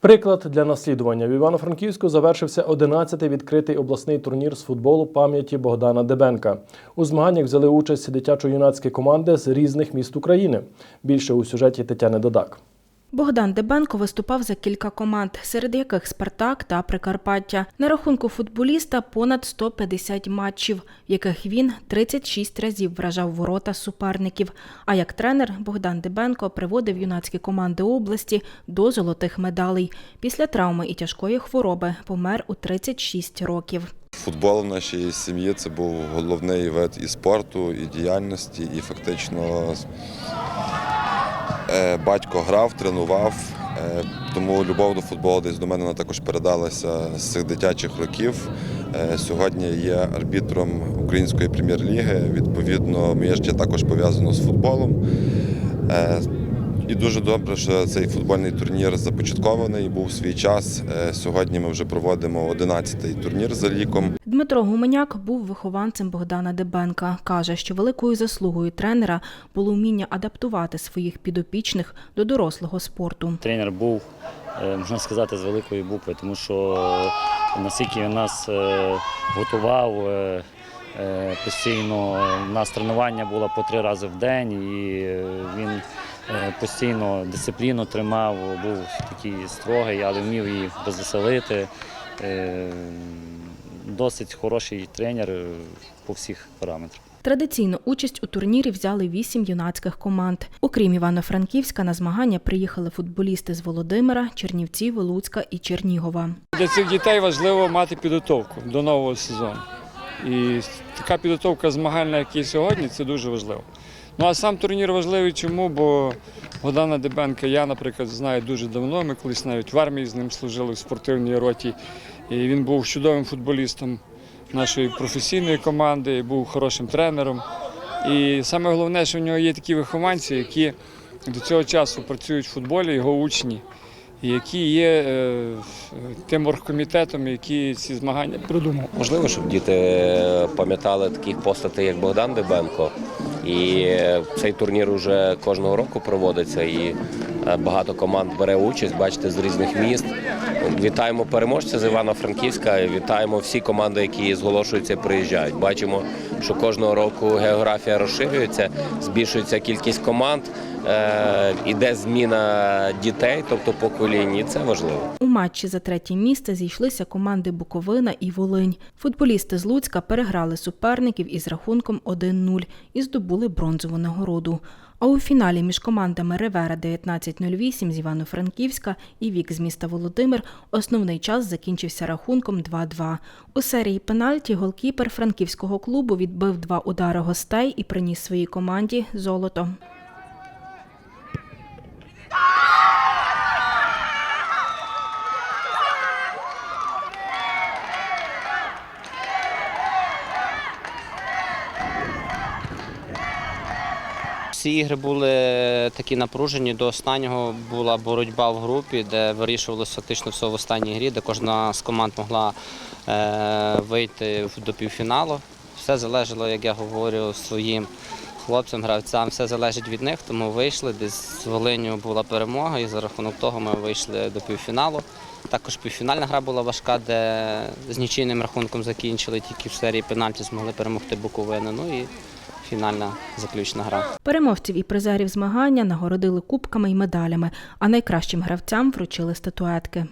Приклад для наслідування в Івано-Франківську завершився 11-й відкритий обласний турнір з футболу пам'яті Богдана Дебенка. У змаганнях взяли участь дитячо-юнацькі команди з різних міст України. Більше у сюжеті Тетяни Додак. Богдан Дебенко виступав за кілька команд, серед яких Спартак та Прикарпаття. На рахунку футболіста понад 150 матчів, в яких він 36 разів вражав ворота суперників. А як тренер Богдан Дебенко приводив юнацькі команди області до золотих медалей. Після травми і тяжкої хвороби помер у 36 років. Футбол в нашій сім'ї це був головний вид і спорту, і діяльності, і фактично батько грав, тренував. е, Тому любов до футболу десь до мене вона також передалася з цих дитячих років. Е, Сьогодні є арбітром української прем'єр-ліги. Відповідно, моє життя також пов'язано з футболом. І дуже добре, що цей футбольний турнір започаткований, був свій час. Е, Сьогодні ми вже проводимо 11-й турнір за ліком. Дмитро Гуменяк був вихованцем Богдана Дебенка. Каже, що великою заслугою тренера було вміння адаптувати своїх підопічних до дорослого спорту. Тренер був, е, можна сказати, з великої букви, тому що наскільки він нас е, готував постійно, у нас тренування було по три рази в день, і він постійно дисципліну тримав, був такий строгий, але вмів її розвеселити. Е, Досить хороший тренер е, по всіх параметрах. Традиційно участь у турнірі взяли вісім юнацьких команд. Окрім Івано-Франківська, на змагання приїхали футболісти з Володимира, Чернівців, Луцька і Чернігова. Для цих дітей важливо мати підготовку до нового сезону. І така підготовка змагальна, як і сьогодні, це дуже важливо. Ну а сам турнір важливий чому? Бо Богдана Дебенка я, наприклад, знаю дуже давно. Ми колись навіть в армії з ним служили в спортивній роті. І він був чудовим футболістом нашої професійної команди, і був хорошим тренером. І саме головне, що в нього є такі вихованці, які до цього часу працюють в футболі, його учні, які є е, тим оргкомітетом, який ці змагання придумав. Можливо, щоб діти пам'ятали таких постатей, як Богдан Дебенко. І цей турнір вже кожного року проводиться, і е, багато команд бере участь, бачите, з різних міст. Вітаємо переможця з Івано-Франківська, вітаємо всі команди, які зголошуються приїжджають. Бачимо, що кожного року географія розширюється, збільшується кількість команд, е, іде зміна дітей, тобто поколінь, і це важливо. У матчі за третє місце зійшлися команди Буковина і Волинь. Футболісти з Луцька переграли суперників із рахунком 1-0 і здобули бронзову нагороду. А у фіналі між командами Ревера 1908 з Івано-Франківська і Вік з міста Володимир основний час закінчився рахунком 2-2. У серії пенальті голкіпер франківського клубу відбив два удари гостей і приніс своїй команді золото. Всі ігри були такі напружені. До останнього була боротьба в групі, де вирішувалося фактично все в останній грі, де кожна з команд могла е, вийти до півфіналу. Все залежало, як я говорю, своїм хлопцям, гравцям, все залежить від них, тому вийшли. Десь з Волиню була перемога, і за рахунок того ми вийшли до півфіналу. Також півфінальна гра була важка, де з нічийним рахунком закінчили, тільки в серії пенальті змогли перемогти Буковину. Ну і фінальна заключна гра. Переможців і призерів змагання нагородили кубками і медалями, а найкращим гравцям вручили статуетки.